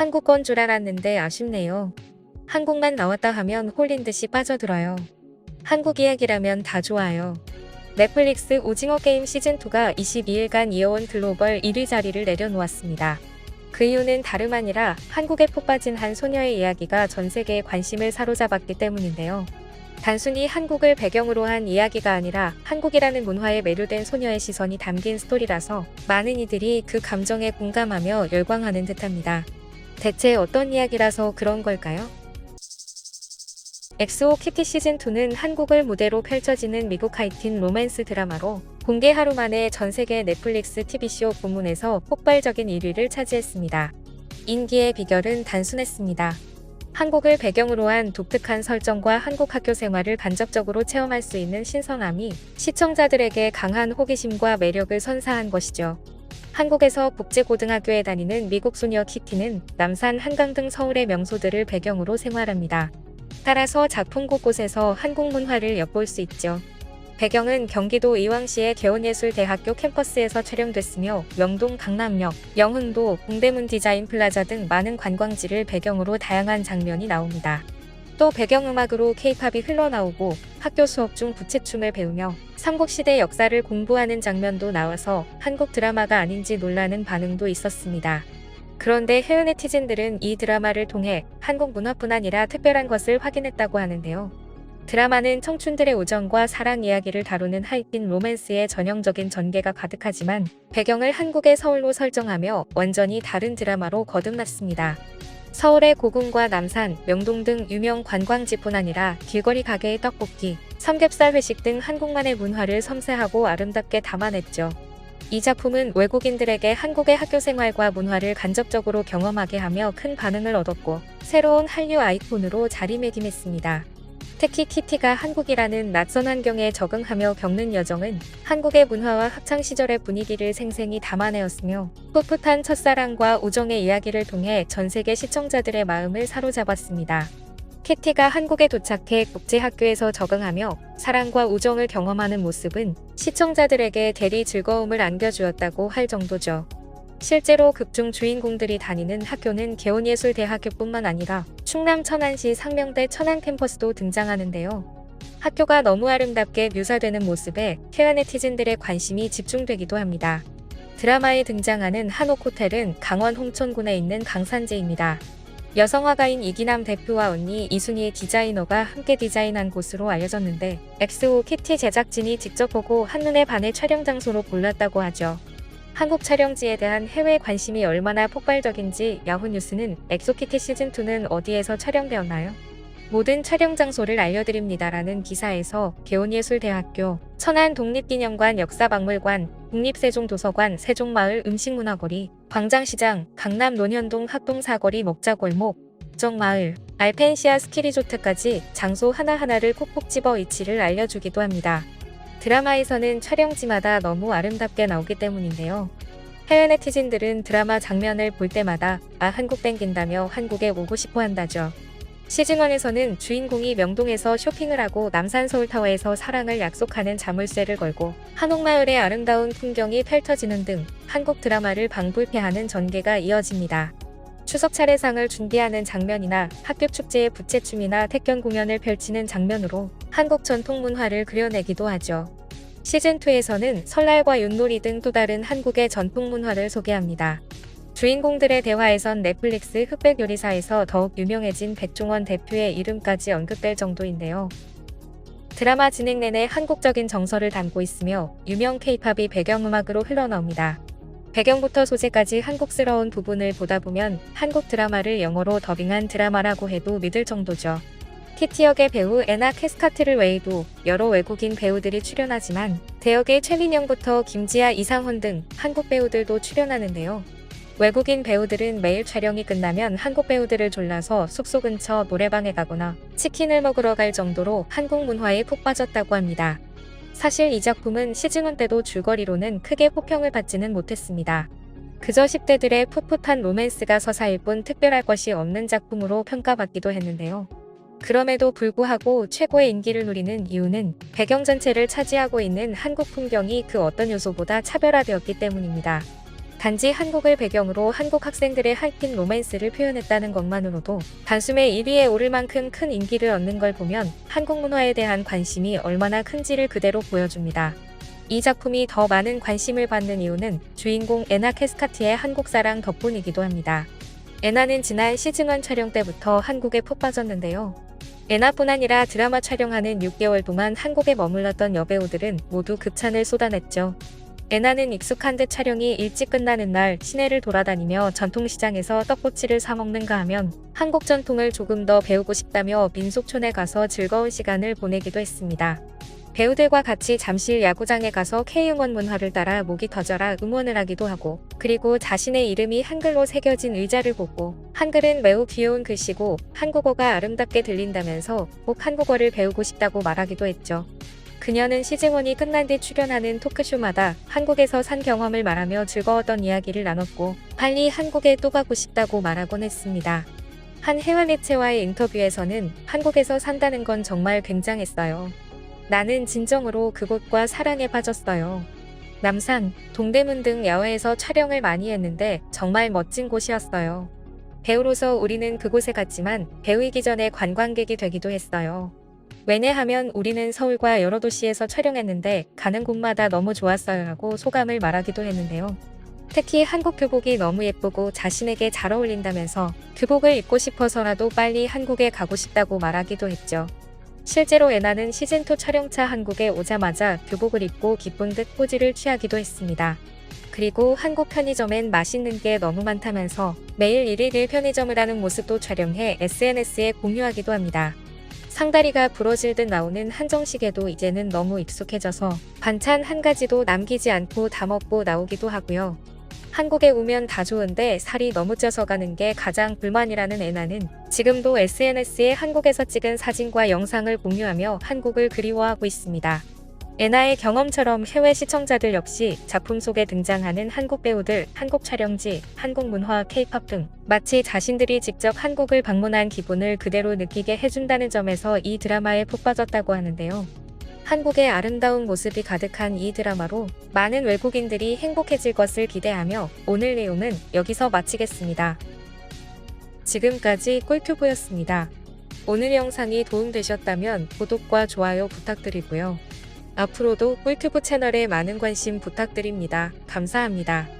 한국 건 줄 알았는데 아쉽네요. 한국만 나왔다 하면 홀린 듯이 빠져들어요. 한국 이야기라면 다 좋아요. 넷플릭스 오징어 게임 시즌2가 22일간 이어온 글로벌 1위 자리를 내려놓았습니다. 그 이유는 다름 아니라 한국에 푹 빠진 한 소녀의 이야기가 전 세계의 관심을 사로잡았기 때문인데요. 단순히 한국을 배경으로 한 이야기가 아니라 한국이라는 문화에 매료된 소녀의 시선이 담긴 스토리라서 많은 이들이 그 감정에 공감하며 열광하는 듯합니다. 대체 어떤 이야기라서 그런 걸까요? 엑소 키티 시즌2는 한국을 무대로 펼쳐지는 미국 하이틴 로맨스 드라마로 공개 하루 만에 전 세계 넷플릭스 TV쇼 부문에서 폭발적인 1위를 차지했습니다. 인기의 비결은 단순했습니다. 한국을 배경으로 한 독특한 설정과 한국 학교 생활을 간접적으로 체험할 수 있는 신선함이 시청자들에게 강한 호기심과 매력을 선사한 것이죠. 한국에서 국제고등학교에 다니는 미국 소녀 키티는 남산 한강 등 서울의 명소들을 배경으로 생활합니다. 따라서 작품 곳곳에서 한국 문화를 엿볼 수 있죠. 배경은 경기도 의왕시의 개원예술대학교 캠퍼스에서 촬영됐으며 명동 강남역, 영흥도, 동대문 디자인 플라자 등 많은 관광지를 배경으로 다양한 장면이 나옵니다. 또 배경음악으로 케이팝이 흘러나오고 학교 수업 중 부채춤을 배우며 삼국시대 역사를 공부하는 장면도 나와서 한국 드라마가 아닌지 놀라는 반응도 있었습니다. 그런데 해외 네티즌들은 이 드라마를 통해 한국 문화뿐 아니라 특별한 것을 확인했다고 하는데요. 드라마는 청춘들의 우정과 사랑 이야기를 다루는 하이틴 로맨스의 전형적인 전개가 가득하지만 배경을 한국의 서울로 설정하며 완전히 다른 드라마로 거듭났습니다. 서울의 고궁과 남산, 명동 등 유명 관광지뿐 아니라 길거리 가게의 떡볶이, 삼겹살 회식 등 한국만의 문화를 섬세하고 아름답게 담아냈죠. 이 작품은 외국인들에게 한국의 학교 생활과 문화를 간접적으로 경험하게 하며 큰 반응을 얻었고 새로운 한류 아이콘으로 자리매김했습니다. 특히 키티가 한국이라는 낯선 환경에 적응하며 겪는 여정은 한국의 문화와 학창 시절의 분위기를 생생히 담아내었으며 풋풋한 첫사랑과 우정의 이야기를 통해 전 세계 시청자들의 마음을 사로잡았습니다. 키티가 한국에 도착해 국제학교에서 적응하며 사랑과 우정을 경험하는 모습은 시청자들에게 대리 즐거움을 안겨주었다고 할 정도죠. 실제로 극중 주인공들이 다니는 학교는 개원예술대학교뿐만 아니라 충남 천안시 상명대 천안 캠퍼스도 등장하는데요. 학교가 너무 아름답게 묘사되는 모습에 해외 네티즌들의 관심이 집중되기도 합니다. 드라마에 등장하는 한옥 호텔은 강원 홍천군에 있는 강산제입니다. 여성 화가인 이기남 대표와 언니 이순희의 디자이너가 함께 디자인한 곳으로 알려졌는데 엑스오 키티 제작진이 직접 보고 한눈에 반해 촬영 장소로 골랐다고 하죠. 한국 촬영지에 대한 해외 관심이 얼마나 폭발적인지 야후뉴스는 엑소키티 시즌2는 어디에서 촬영되었나요? 모든 촬영 장소를 알려드립니다라는 기사에서 개원예술대학교, 천안 독립기념관 역사박물관, 국립세종도서관, 세종마을 음식문화거리, 광장시장, 강남 논현동 학동사거리 먹자골목, 정마을, 알펜시아 스키리조트까지 장소 하나하나를 콕콕 집어 위치를 알려주기도 합니다. 드라마에서는 촬영지마다 너무 아름답게 나오기 때문인데요. 해외 네티즌들은 드라마 장면을 볼 때마다 아 한국 땡긴다며 한국에 오고 싶어 한다죠. 시즌1에서는 주인공이 명동에서 쇼핑을 하고 남산 서울타워에서 사랑을 약속하는 자물쇠를 걸고 한옥마을의 아름다운 풍경이 펼쳐지는 등 한국 드라마를 방불케하는 전개가 이어집니다. 추석 차례상을 준비하는 장면이나 학교 축제의 부채춤이나 택견 공연을 펼치는 장면으로 한국 전통 문화를 그려내기도 하죠. 시즌2에서는 설날과 윷놀이 등 또 다른 한국의 전통 문화를 소개합니다. 주인공들의 대화에선 넷플릭스 흑백 요리사에서 더욱 유명해진 백종원 대표의 이름까지 언급될 정도인데요. 드라마 진행 내내 한국적인 정서를 담고 있으며 유명 케이팝이 배경음악으로 흘러나옵니다. 배경부터 소재까지 한국스러운 부분을 보다 보면 한국 드라마를 영어로 더빙한 드라마라고 해도 믿을 정도죠. 키티 역의 배우 에나 캐스카트를 외에도 여러 외국인 배우들이 출연하지만 대역의 최민영부터 김지아 이상헌 등 한국 배우들도 출연하는데요. 외국인 배우들은 매일 촬영이 끝나면 한국 배우들을 졸라서 숙소 근처 노래방에 가거나 치킨을 먹으러 갈 정도로 한국 문화에 푹 빠졌다고 합니다. 사실 이 작품은 시즌1 때도 줄거리로는 크게 호평을 받지는 못했습니다. 그저 10대들의 풋풋한 로맨스가 서사일 뿐 특별할 것이 없는 작품으로 평가받기도 했는데요. 그럼에도 불구하고 최고의 인기를 누리는 이유는 배경 전체를 차지하고 있는 한국 풍경이 그 어떤 요소보다 차별화되었기 때문입니다. 단지 한국을 배경으로 한국 학생들의 하이틴 로맨스를 표현했다는 것만으로도 단숨에 1위에 오를 만큼 큰 인기를 얻는 걸 보면 한국 문화에 대한 관심이 얼마나 큰지를 그대로 보여줍니다. 이 작품이 더 많은 관심을 받는 이유는 주인공 에나 캐스카티의 한국 사랑 덕분이기도 합니다. 에나는 지난 시즌1 촬영 때부터 한국에 푹 빠졌는데요. 에나뿐 아니라 드라마 촬영하는 6개월 동안 한국에 머물렀던 여배우들은 모두 급찬을 쏟아냈죠. 에나는 익숙한 듯 촬영이 일찍 끝나는 날 시내를 돌아다니며 전통시장에서 떡꼬치를 사 먹는가 하면 한국 전통을 조금 더 배우고 싶다며 민속촌에 가서 즐거운 시간을 보내기도 했습니다. 배우들과 같이 잠실 야구장에 가서 K응원 문화를 따라 목이 터져라 응원을 하기도 하고 그리고 자신의 이름이 한글로 새겨진 의자를 보고 한글은 매우 귀여운 글씨고 한국어가 아름답게 들린다면서 꼭 한국어를 배우고 싶다고 말하기도 했죠. 그녀는 시즌1이 끝난 뒤 출연하는 토크쇼마다 한국에서 산 경험을 말하며 즐거웠던 이야기를 나눴고 빨리 한국에 또 가고 싶다고 말하곤 했습니다. 한 해외 매체와의 인터뷰에서는 한국에서 산다는 건 정말 굉장했어요. 나는 진정으로 그곳과 사랑에 빠졌어요. 남산, 동대문 등 야외에서 촬영을 많이 했는데 정말 멋진 곳이었어요. 배우로서 우리는 그곳에 갔지만 배우이기 전에 관광객이 되기도 했어요. 왜냐하면 우리는 서울과 여러 도시에서 촬영했는데 가는 곳마다 너무 좋았어요 하고 소감을 말하기도 했는데요. 특히 한국 교복이 너무 예쁘고 자신에게 잘 어울린다면서 교복을 입고 싶어서라도 빨리 한국에 가고 싶다고 말하기도 했죠. 실제로 에나는 시즌2 촬영차 한국에 오자마자 교복을 입고 기쁜 듯 포즈를 취하기도 했습니다. 그리고 한국 편의점엔 맛있는 게 너무 많다면서 매일 1일 편의점을 하는 모습도 촬영해 SNS에 공유하기도 합니다. 상다리가 부러질 듯 나오는 한정식에도 이제는 너무 익숙해져서 반찬 한 가지도 남기지 않고 다 먹고 나오기도 하고요. 한국에 오면 다 좋은데 살이 너무 쪄서 가는 게 가장 불만이라는 애나는 지금도 SNS에 한국에서 찍은 사진과 영상을 공유하며 한국을 그리워하고 있습니다. 애나의 경험처럼 해외 시청자들 역시 작품 속에 등장하는 한국 배우들, 한국 촬영지, 한국 문화, 케이팝 등 마치 자신들이 직접 한국을 방문한 기분을 그대로 느끼게 해준다는 점에서 이 드라마에 푹 빠졌다고 하는데요. 한국의 아름다운 모습이 가득한 이 드라마로 많은 외국인들이 행복해질 것을 기대하며 오늘 내용은 여기서 마치겠습니다. 지금까지 꿀튜브였습니다. 오늘 영상이 도움되셨다면 구독과 좋아요 부탁드리고요. 앞으로도 꿀튜브 채널에 많은 관심 부탁드립니다. 감사합니다.